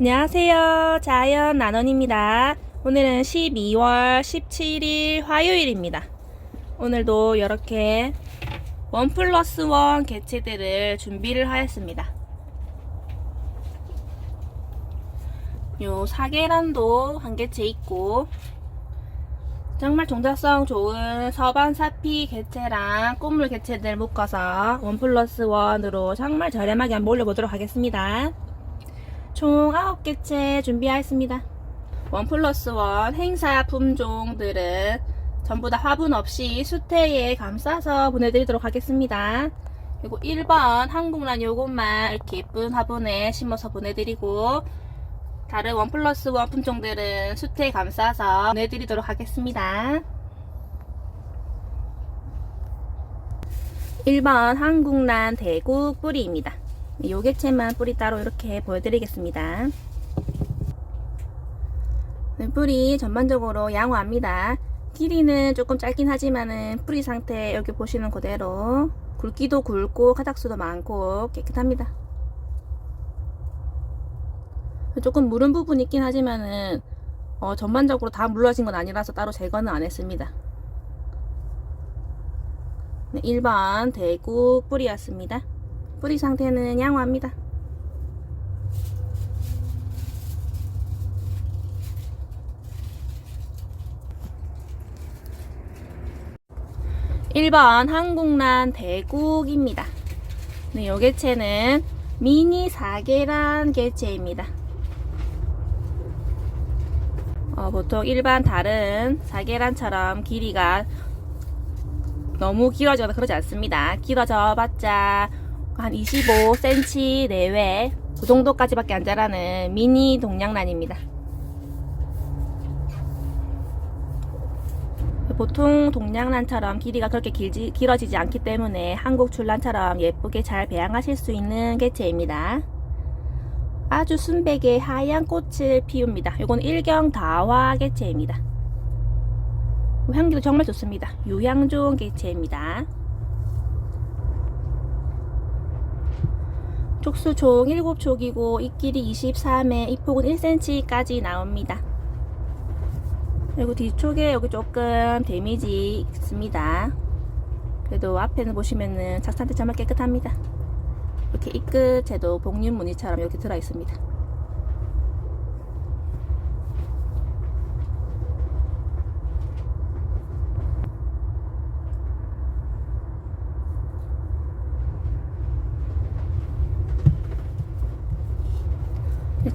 안녕하세요. 자연 나넌입니다. 오늘은 12월 17일 화요일입니다. 오늘도 이렇게 원 플러스 원 개체들을 준비를 하였습니다. 요 사계란도 한 개체 있고 정말 종자성 좋은 서반 사피 개체랑 꽃물 개체들 묶어서 원 플러스 원으로 정말 저렴하게 한번 올려보도록 하겠습니다. 총 9개체 준비하였습니다. 원 플러스 원 행사 품종들은 전부 다 화분 없이 수태에 감싸서 보내드리도록 하겠습니다. 그리고 1번 한국란 요것만 이렇게 예쁜 화분에 심어서 보내드리고 다른 원 플러스 원 품종들은 수태에 감싸서 보내드리도록 하겠습니다. 1번 한국란 대구 뿌리입니다. 요 개체만 뿌리 따로 이렇게 보여드리겠습니다. 네, 뿌리 전반적으로 양호합니다. 길이는 조금 짧긴 하지만은 뿌리 상태 여기 보시는 그대로 굵기도 굵고 가닥수도 많고 깨끗합니다. 조금 무른 부분이 있긴 하지만은 어, 전반적으로 다 물러진 건 아니라서 따로 제거는 안 했습니다. 네, 1번 대구 뿌리였습니다. 뿌리 상태는 양호합니다. (1번) 한국란 대국입니다. 네, 요 개체는 미니 사계란 개체입니다. 어, 보통 일반 다른 사계란처럼 길이가 너무 길어져도 그러지 않습니다. 길어져 봤자 한 25cm 내외 그 정도까지밖에 안 자라는 미니 동양란입니다. 보통 동양란처럼 길이가 그렇게 길지, 길어지지 않기 때문에 한국 출란처럼 예쁘게 잘 배양하실 수 있는 개체입니다. 아주 순백의 하얀 꽃을 피웁니다. 이건 일경 다화 개체입니다. 향기도 정말 좋습니다. 유향 좋은 개체입니다. 촉수 총 7촉이고 잎길이 23에 잎폭은 1cm까지 나옵니다. 그리고 뒤쪽에 여기 조금 데미지 있습니다. 그래도 앞에는 보시면은 작 상태 정말 깨끗합니다. 이렇게 이 끝에도 복륜 무늬처럼 이렇게 들어 있습니다.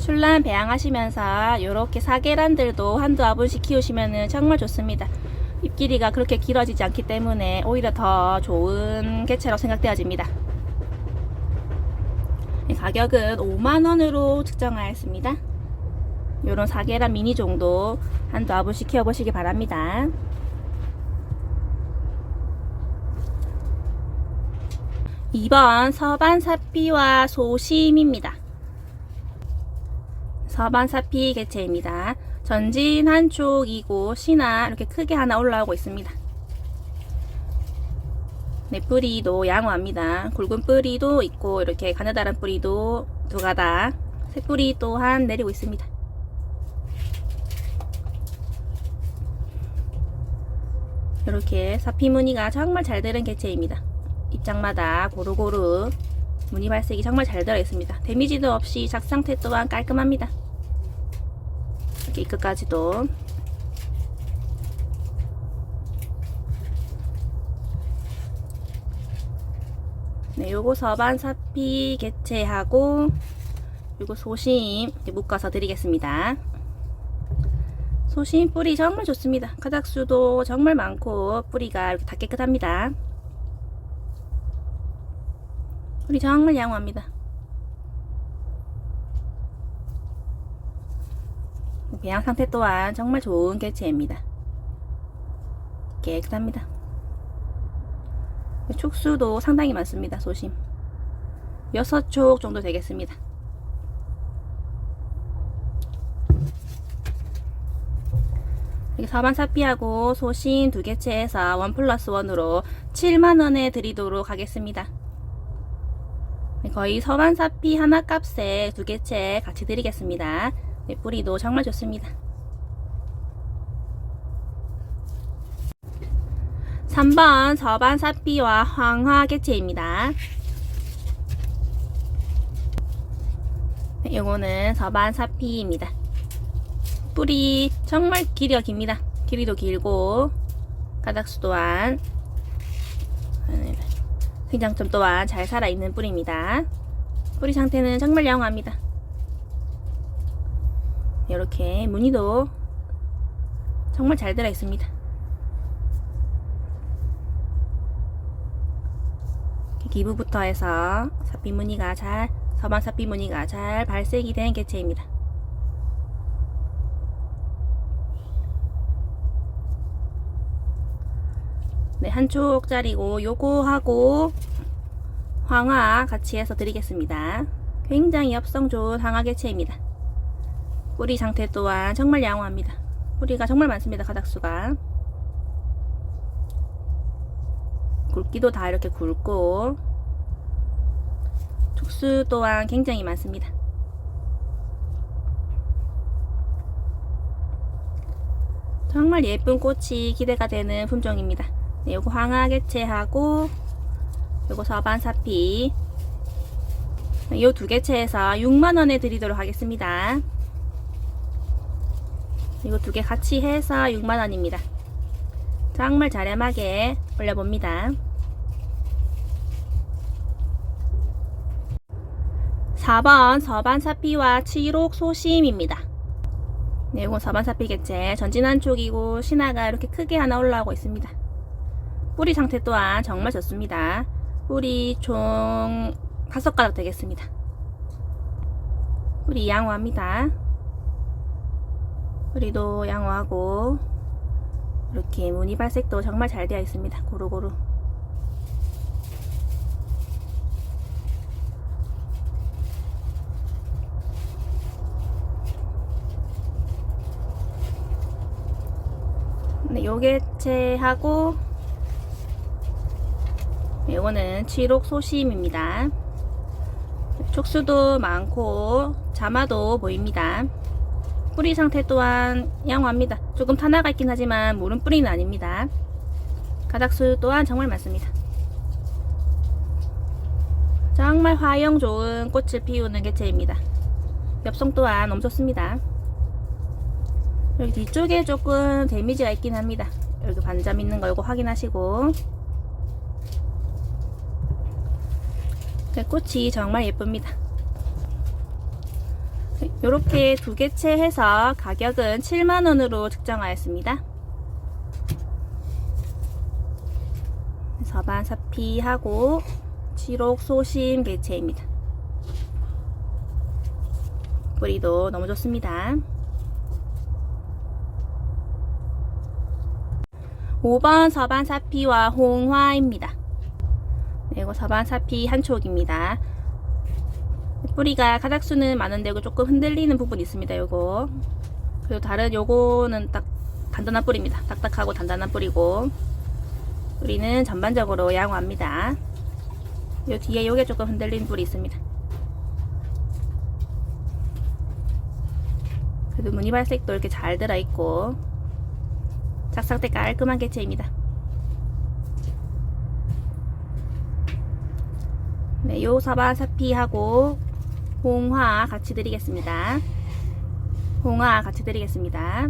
출란 배양하시면서 이렇게 사계란들도 한두 아분씩 키우시면 정말 좋습니다. 잎 길이가 그렇게 길어지지 않기 때문에 오히려 더 좋은 개체라고 생각되어집니다. 가격은 5만원으로 측정하였습니다. 이런 사계란 미니 정도 한두 아분씩 키워보시기 바랍니다. (2번) 서반사피와 소심입니다. 서반사피 개체입니다. 전진 한쪽이고 씨나 이렇게 크게 하나 올라오고 있습니다. 네, 뿌리도 양호합니다. 굵은 뿌리도 있고 이렇게 가느다란 뿌리도 두 가닥 새 뿌리 또한 내리고 있습니다. 이렇게 사피 무늬가 정말 잘 되는 개체입니다. 입장마다 고루고루 무늬 발색이 정말 잘 들어 있습니다. 데미지도 없이 작 상태 또한 깔끔합니다. 이렇게 이 끝까지도 네, 요거 서반 사피 개체하고 요거 소심 묶어서 드리겠습니다. 소심 뿌리 정말 좋습니다. 가닥수도 정말 많고 뿌리가 이렇게 다 깨끗합니다. 뿌리 정말 양호합니다. 배양 상태 또한 정말 좋은 개체입니다. 깨끗합니다. 촉수도 상당히 많습니다. 소심. 6촉 정도 되겠습니다. 사반사피하고 소신 두 개체에서 원 플러스 원으로 7만원에 드리도록 하겠습니다. 네, 거의 서반사피 하나 값에 두 개째 같이 드리겠습니다. 네, 뿌리도 정말 좋습니다. 3번 서반 사피와 황화 개체입니다. 네, 요거는 서반 사피입니다. 뿌리 정말 길이가 깁니다. 길이도 길고 가닥수 또한 네, 생장점 또한 잘 살아있는 뿌리입니다. 뿌리 상태는 정말 양호합니다. 이렇게 무늬도 정말 잘 들어 있습니다. 이렇게 기부부터 해서 사피 무늬가 잘 서방 사피 무늬가 잘 발색이 된 개체입니다. 네, 한 쪽 짜리고 요거하고 황화 같이 해서 드리겠습니다. 굉장히 엽성 좋은 황화 개체입니다. 뿌리 상태 또한 정말 양호합니다. 뿌리가 정말 많습니다. 가닥수가. 굵기도 다 이렇게 굵고 촉수 또한 굉장히 많습니다. 정말 예쁜 꽃이 기대가 되는 품종입니다. 네, 요거 황화 개체하고 요거 서반 사피 요 두 개체에서 6만원에 드리도록 하겠습니다. 이거 두 개 같이 해서 6만원입니다. 정말 저렴하게 올려봅니다. 4번 서반사피와 칠옥 소심입니다. 네, 이건 서반사피 개체 전진한 쪽이고 신화가 이렇게 크게 하나 올라오고 있습니다. 뿌리 상태 또한 정말 좋습니다. 뿌리 총 5가닥 되겠습니다. 뿌리 양호합니다. 뿌리도 양호하고 이렇게 무늬 발색도 정말 잘 되어 있습니다. 고루고루. 네, 요개체하고 이거는 칠옥 소심입니다. 촉수도 많고 자마도 보입니다. 뿌리 상태 또한 양호합니다. 조금 타나가 있긴 하지만 물은 뿌리는 아닙니다. 가닥수 또한 정말 많습니다. 정말 화형 좋은 꽃을 피우는 개체입니다. 엽성 또한 너무 좋습니다. 여기 뒤쪽에 조금 데미지가 있긴 합니다. 여기 반점 있는 거 이거 확인하시고 네, 꽃이 정말 예쁩니다. 이렇게 두 개체 해서 가격은 7만원으로 측정하였습니다. 서반 사피하고 칠옥 소심 개체입니다. 뿌리도 너무 좋습니다. 5번 서반 사피와 홍화입니다. 네, 이거 서반 사피 한 촉입니다. 뿌리가 가닥수는 많은데 이거 조금 흔들리는 부분이 있습니다. 요거 그리고 다른 요거는 딱 단단한 뿌리입니다. 딱딱하고 단단한 뿌리고 뿌리는 전반적으로 양호합니다. 요 뒤에 요게 조금 흔들리는 뿌리 있습니다. 그래도 무늬 발색도 이렇게 잘 들어있고 작상태 깔끔한 개체입니다. 네, 요 사바 사피하고 홍화 같이 드리겠습니다. 홍화 같이 드리겠습니다.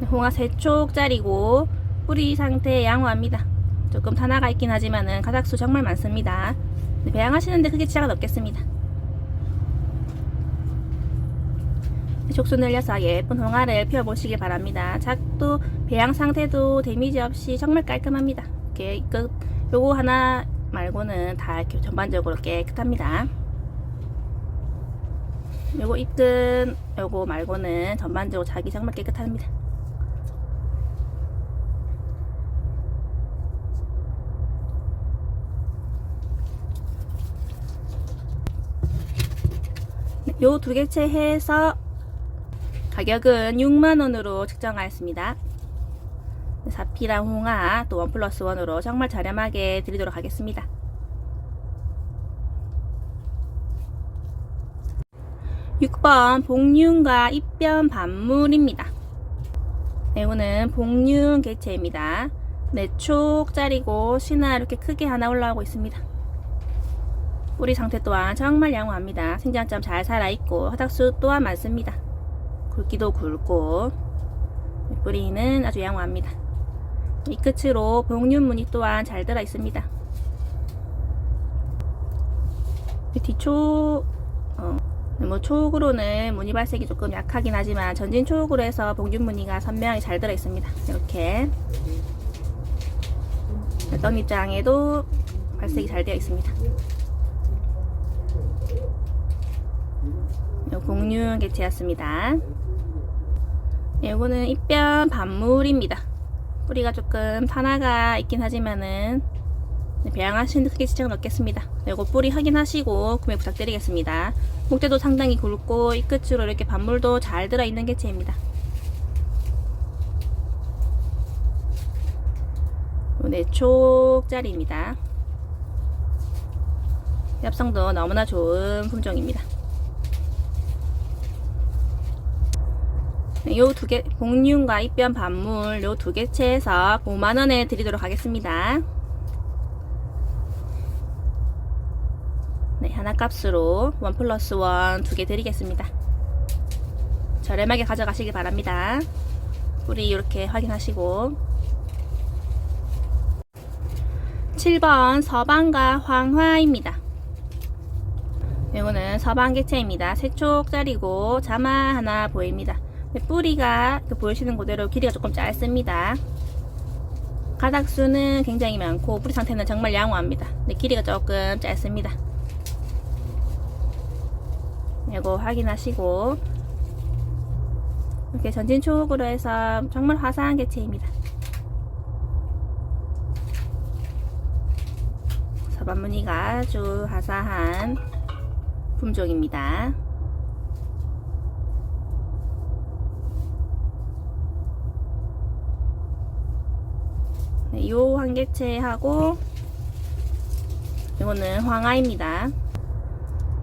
네, 홍화 3촉짜리고 뿌리 상태 양호합니다. 조금 타나가 있긴 하지만은 가닥수 정말 많습니다. 네, 배양하시는데 크게 지장은 없겠습니다. 네, 촉수 늘려서 예쁜 홍화를 피워보시길 바랍니다. 작도 배양 상태도 데미지 없이 정말 깔끔합니다. 이렇게 끝 요거 하나 말고는 다 이렇게 전반적으로 깨끗합니다. 요거 입근 요거 말고는 전반적으로 자기 정말 깨끗합니다. 네, 요두 개체 해서 가격은 6만원으로 측정하였습니다. 사피랑 홍아 또 원 플러스 원으로 정말 저렴하게 드리도록 하겠습니다. 6번 복륜과 입변 반물입니다. 매우는 복륜 개체입니다. 네촉 짜리고 신화 이렇게 크게 하나 올라오고 있습니다. 뿌리 상태 또한 정말 양호합니다. 생장점 잘 살아있고 화닥수 또한 많습니다. 굵기도 굵고 뿌리는 아주 양호합니다. 이 끝으로 복륜 무늬 또한 잘 들어 있습니다. 뒤초 어, 뭐 초옥으로는 무늬 발색이 조금 약하긴 하지만 전진 초옥으로 해서 복륜 무늬가 선명하게 잘 들어 있습니다. 이렇게 어떤 입장에도 발색이 잘 되어 있습니다. 공륜 개체였습니다. 이거는 입변 반물입니다. 뿌리가 조금 탄화가 있긴 하지만은 배양하시는 크게 지장은 없겠습니다. 이거 뿌리 확인하시고 구매 부탁드리겠습니다. 목대도 상당히 굵고 이 끝으로 이렇게 반물도 잘 들어있는 개체입니다. 네, 촉짜리입니다. 엽성도 너무나 좋은 품종입니다. 네, 요두 개, 복륜과 입변 반물 요 두 개체에서 5만원에 드리도록 하겠습니다. 네, 하나 값으로 원 플러스 원 두 개 드리겠습니다. 저렴하게 가져가시기 바랍니다. 뿌리 이렇게 확인하시고 7번 서방과 황화입니다. 이거는 서방 개체입니다. 색촉짜리고 자마 하나 보입니다. 네, 뿌리가 보이시는 그대로 길이가 조금 짧습니다. 가닥수는 굉장히 많고 뿌리 상태는 정말 양호합니다. 네, 길이가 조금 짧습니다. 이거 확인하시고 이렇게 전진 초옥으로 해서 정말 화사한 개체입니다. 서반무늬가 아주 화사한 품종입니다. 네, 요 한개체하고 이거는 황화입니다.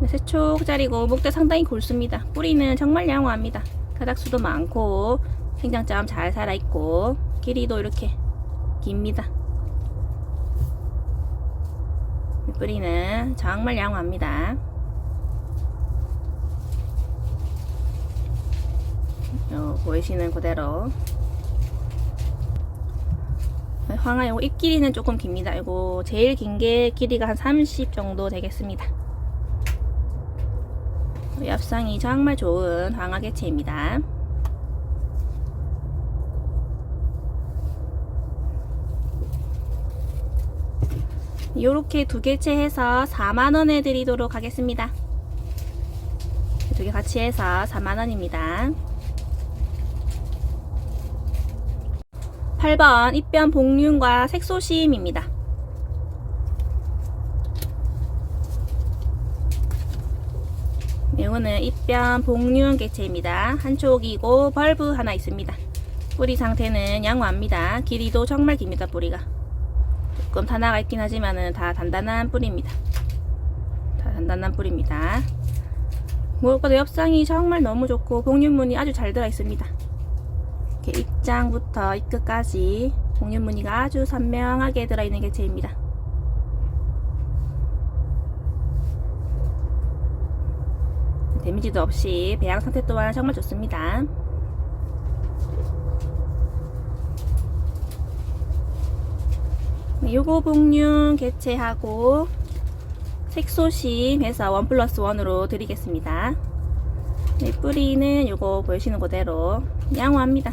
네, 세촉짜리고 목대 상당히 굵습니다. 뿌리는 정말 양호합니다. 가닥수도 많고 생장점 잘 살아있고 길이도 이렇게 깁니다. 뿌리는 정말 양호합니다. 요 보이시는 그대로 황화 요거 잎 길이는 조금 깁니다. 이거 제일 긴 게 길이가 한 30 정도 되겠습니다. 엽상이 정말 좋은 황화 개체입니다. 요렇게 두 개체 해서 4만원에 드리도록 하겠습니다. 두 개 같이 해서 4만원입니다. 8번 입변 복륜과 색소심입니다. 이거는 입변 복륜 개체입니다. 한쪽이고 벌브 하나 있습니다. 뿌리 상태는 양호합니다. 길이도 정말 깁니다. 뿌리가. 조금 탄화가 있긴 하지만은 다 단단한 뿌리입니다. 다 단단한 뿌리입니다. 무엇보다 엽상이 정말 너무 좋고 복륜무늬 아주 잘 들어 있습니다. 이렇게 입장부터 입끝까지 복륜무늬가 아주 선명하게 들어있는 개체입니다. 데미지도 없이 배양 상태 또한 정말 좋습니다. 네, 요거 복륜 개체하고 색소심 해서 원 플러스 원으로 드리겠습니다. 네, 뿌리는 요거 보시는 그대로 양호합니다.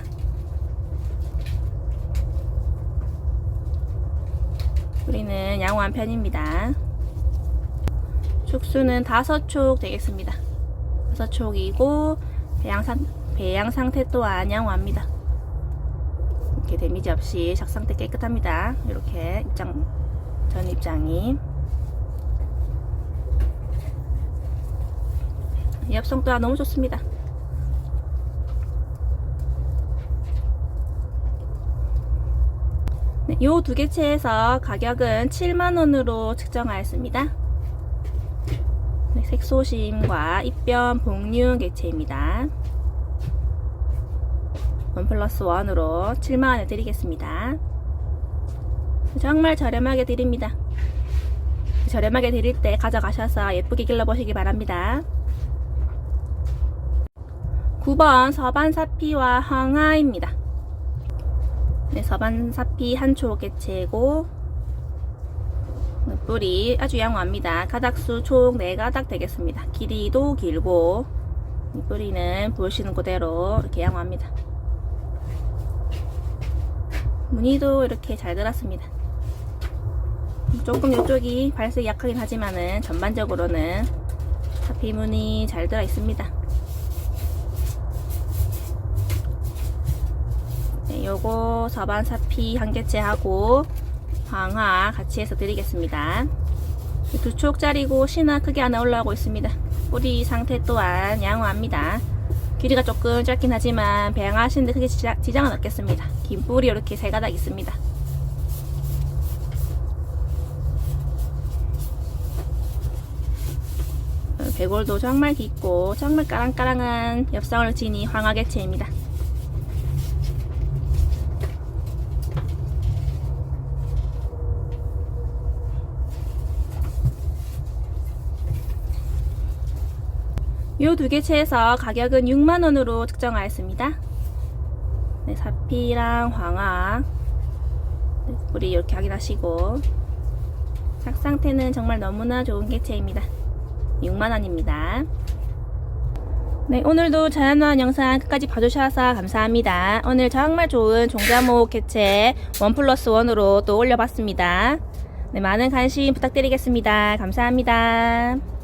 뿌리는 양호한 편입니다. 축수는 다섯 촉 되겠습니다. 다섯 촉이고 배양, 상태 또한 양호합니다. 이렇게 데미지 없이 작 상태 깨끗합니다. 이렇게 입장 전 입장이 엽성 또한 너무 좋습니다. 네, 요두 개체에서 가격은 7만원으로 측정하였습니다. 네, 색소심과 입변 복륜 개체입니다. 원 플러스 원으로 7만원에 드리겠습니다. 정말 저렴하게 드립니다. 저렴하게 드릴 때 가져가셔서 예쁘게 길러보시기 바랍니다. 9번 서반사피와 황하입니다. 네, 서반사피 한초 개체고 네, 뿌리 아주 양호합니다. 가닥수 총 4가닥 되겠습니다. 길이도 길고 이 뿌리는 보시는 그대로 이렇게 양호합니다. 무늬도 이렇게 잘 들었습니다. 조금 이쪽이 발색이 약하긴 하지만은 전반적으로는 사피 무늬 잘 들어 있습니다. 네, 요거 서반 사피 한 개째 하고 황화 같이 해서 드리겠습니다. 두 쪽짜리고 신화 크게 하나 올라오고 있습니다. 뿌리 상태 또한 양호합니다. 길이가 조금 짧긴 하지만 배양하시는데 크게 지장, 지장은 없겠습니다. 긴 뿌리 이렇게 세 가닥 있습니다. 어, 배골도 정말 깊고 정말 까랑까랑한 엽상을 지니 황화개체입니다. 요두 개체에서 가격은 6만원으로 측정하였습니다. 네, 사피랑 황화 네, 뿌리 이렇게 확인하시고 싹 상태는 정말 너무나 좋은 개체입니다. 6만원입니다. 네, 오늘도 자연환 영상 끝까지 봐주셔서 감사합니다. 오늘 정말 좋은 종자목 개체 원 플러스 원으로 또 올려봤습니다. 네, 많은 관심 부탁드리겠습니다. 감사합니다.